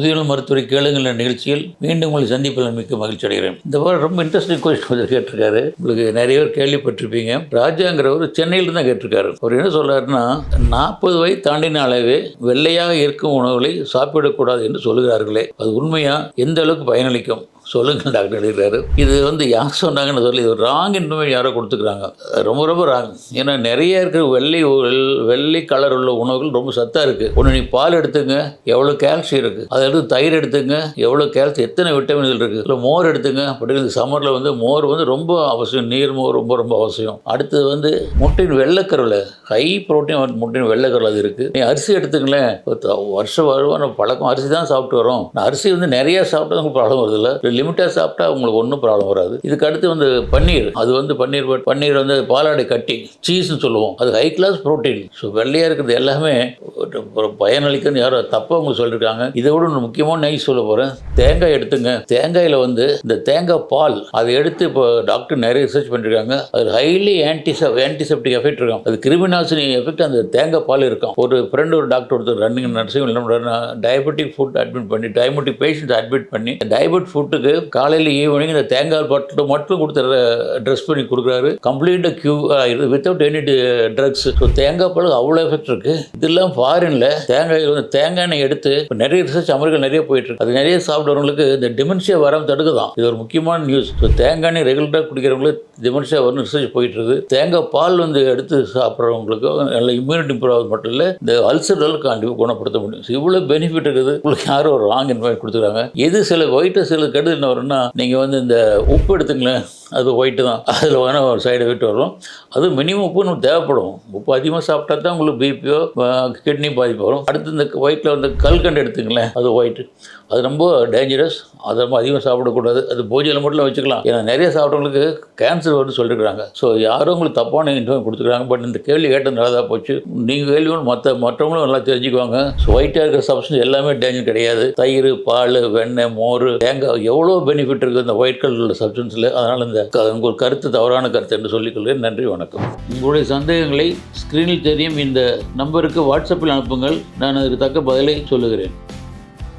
முதியோர் மருத்துவரை கேளுங்கள் என்ற நிகழ்ச்சியில் மீண்டும் உங்களை சந்திப்பில் மிக்க மகிழ்ச்சி அடைகிறேன். இந்த வாரம் ரொம்ப இன்ட்ரெஸ்டிங் கொஸ்டின் கேட்டிருக்காரு. உங்களுக்கு நிறைய பேர் கேள்விப்பட்டிருப்பீங்க. ராஜாங்கிறவர் சென்னையில் தான் கேட்டிருக்காரு. அவர் என்ன சொல்றாருன்னா நாற்பது வயது தாண்டின அளவே வெள்ளையாக இருக்கும் உணவுகளை சாப்பிடக்கூடாது என்று சொல்லுகிறார்களே. அது உண்மையா? எந்த அளவுக்கு பயனளிக்கும்? சொல்லுங்கள் டாக்டர் எழுதுறாரு. இது வந்து யார் சொன்னாங்கன்னு சொல்லி இது ராங் இன்ஃபர்மேஷன் யாரோ கொடுத்துக்கிறாங்க. ரொம்ப ரொம்ப ராங். ஏன்னா நிறைய இருக்கிற வெள்ளை வெள்ளை கலர் உள்ள உணவுகள் ரொம்ப சத்தாக இருக்குது ஒன்று நீ பால் எடுத்துங்க எவ்வளோ கால்சியம் இருக்குது அதை எடுத்து தயிர் எடுத்துங்க எவ்வளோ கால்சியம் எத்தனை விட்டமின்கள் இருக்குது இல்லை மோர் எடுத்துங்க. அப்படின்னு சம்மரில் வந்து மோர் வந்து ரொம்ப அவசியம். நீர் மோர் ரொம்ப ரொம்ப அவசியம். அடுத்தது வந்து முட்டையின் வெள்ளைக்கருவில் ஹை ப்ரோட்டீன் முட்டையின் வெள்ளைக்கருள் அது இருக்குது நீ அரிசி எடுத்துங்களேன். வருஷம் வருஷம் பழக்கம். அரிசி தான் சாப்பிட்டு வரோம். அரிசி வந்து நிறையா சாப்பிட்டா உங்களுக்கு பழம் வருது இல்லை லிமிட்டாக சாப்பிட்டா உங்களுக்கு ஒன்றும் ப்ராப்ளம் வராது. இதுக்கு அடுத்து வந்து பன்னீர். அது வந்து பன்னீர் பட்- பன்னீர் வந்து பாலாடை கட்டி சீஸ்னு சொல்லுவோம். அது ஹை கிளாஸ் ப்ரோட்டீன் ஸோ வெள்ளையாக இருக்கிறது எல்லாமே பயனளிக்குன்னு யாரோ தப்பாக உங்களுக்கு சொல்லியிருக்காங்க இதை விட ஒன்று முக்கியமான நெய் சொல்ல போகிறேன் தேங்காய் எடுத்துங்க. தேங்காயில் வந்து இந்த தேங்காய் பால் அதை எடுத்து இப்போ டாக்டர் நிறைய ரிசர்ச் பண்ணியிருக்காங்க அது ஹைலி ஆன்டிசெப் ஆன்டிசெப்டிக் எஃபெக்ட் இருக்கும். அது கிருமிநாசினி எஃபெக்ட் அந்த தேங்காய் பால் இருக்கும். ஒரு ஃப்ரெண்டு ஒரு டாக்டர் ஒருத்தர் ரன்னிங் நர்சிங் என்ன டயபெட்டிக் ஃபுட் அட்மிட் பண்ணி டயபெட்டிக் பேஷண்ட் அட்மிட் பண்ணி டயபெட் ஃபுட்டு ஃபுட்டுக்கு காலையில் ஈவினிங் இந்த தேங்காய் பாட்டில் மட்டும் கொடுத்து ட்ரெஸ் பண்ணி கொடுக்குறாரு. கம்ப்ளீட்டாக கியூ ஆகிடுது வித்தவுட் எனி ட்ரக்ஸ் ஸோ தேங்காய் பால் அவ்வளோ எஃபெக்ட் இருக்குது இதெல்லாம் ஃபாரினில் தேங்காய் வந்து தேங்காய் எண்ணெய் எடுத்து இப்போ நிறைய ரிசர்ச் அமெரிக்கா நிறைய போயிட்டு இருக்கு. அது நிறைய சாப்பிட்றவங்களுக்கு இந்த டிமென்ஷியா வராமல் தடுக்குதான். இது ஒரு முக்கியமான நியூஸ் ஸோ தேங்காய் எண்ணெய் ரெகுலராக குடிக்கிறவங்களுக்கு டிமென்ஷியா வரும்னு ரிசர்ச் போயிட்டு இருக்குது தேங்காய் பால் வந்து எடுத்து சாப்பிட்றவங்களுக்கு நல்ல இம்யூனிட்டி இம்ப்ரூவ் ஆகுது மட்டும் இல்லை இந்த அல்சர்கள் கண்டிப்பாக குணப்படுத்த முடியும். இவ்வளோ பெனிஃபிட் இருக்குது. உங்களுக்கு யாரும் ஒரு ராங் இன்வைட் கொடுத்துருக்காங்க எது சில ஒயிட்டு சில கெடுதல் என்ன வரும்னா நீங்கள் வந்து இந்த உப்பு எடுத்துங்களேன். அது ஒயிட்டு தான். அதில் வேணால் ஒரு சைடு விட்டு வரும். அது மினிமம் உப்பு நமக்கு தேவைப்படும். உப்பு அதிகமாக சாப்பிட்டா தான் உங்களுக்கு பிபியோ கிட்னி பாதிப்பு வரும். அடுத்து இந்த ஒயிட்டில் வந்து கல்கண்டு எடுத்துங்களேன். அது ஒயிட்டு அது ரொம்ப டேஞ்சரஸ் அதை ரொம்ப அதிகமாக சாப்பிடக்கூடாது. அது பூஜையில் மட்டும் வச்சுக்கலாம். ஏன்னா நிறைய சாப்பிட்றவங்களுக்கு கேன்சர் வந்து சொல்லியிருக்காங்க ஸோ யாரும் உங்களுக்கு தப்பான இன்ஃபர்மேஷன் கொடுத்துருக்காங்க. பட் இந்த கேள்வி கேட்டது நல்லதாக போச்சு. நீங்கள் கேள்வியும் மற்ற மற்றவங்களும் நல்லா தெரிஞ்சுக்குவாங்க. ஸோ ஒயிட்டாக இருக்கிற சப்ஸ்டன்ஸ் எல்லாமே டேஞ்சர் கிடையாது. தயிர் பால் வெண்ணெய் மோர் தேங்காய் எவ்வளோ பெனிஃபிட் இருக்குது இந்த ஒயிட் கலர் உள்ள சப்ஸ்டன்ஸில் அதனால் இந்த க- உங்கள் கருத்து தவறான கருத்து என்று சொல்லிக்கொள்கிறேன். நன்றி வணக்கம். உங்களுடைய சந்தேகங்களை ஸ்க்ரீனில் தெரியும். இந்த நம்பருக்கு வாட்ஸ்அப்பில் அனுப்புங்கள். நான் அதுக்கு தக்க பதிலை சொல்லுகிறேன்.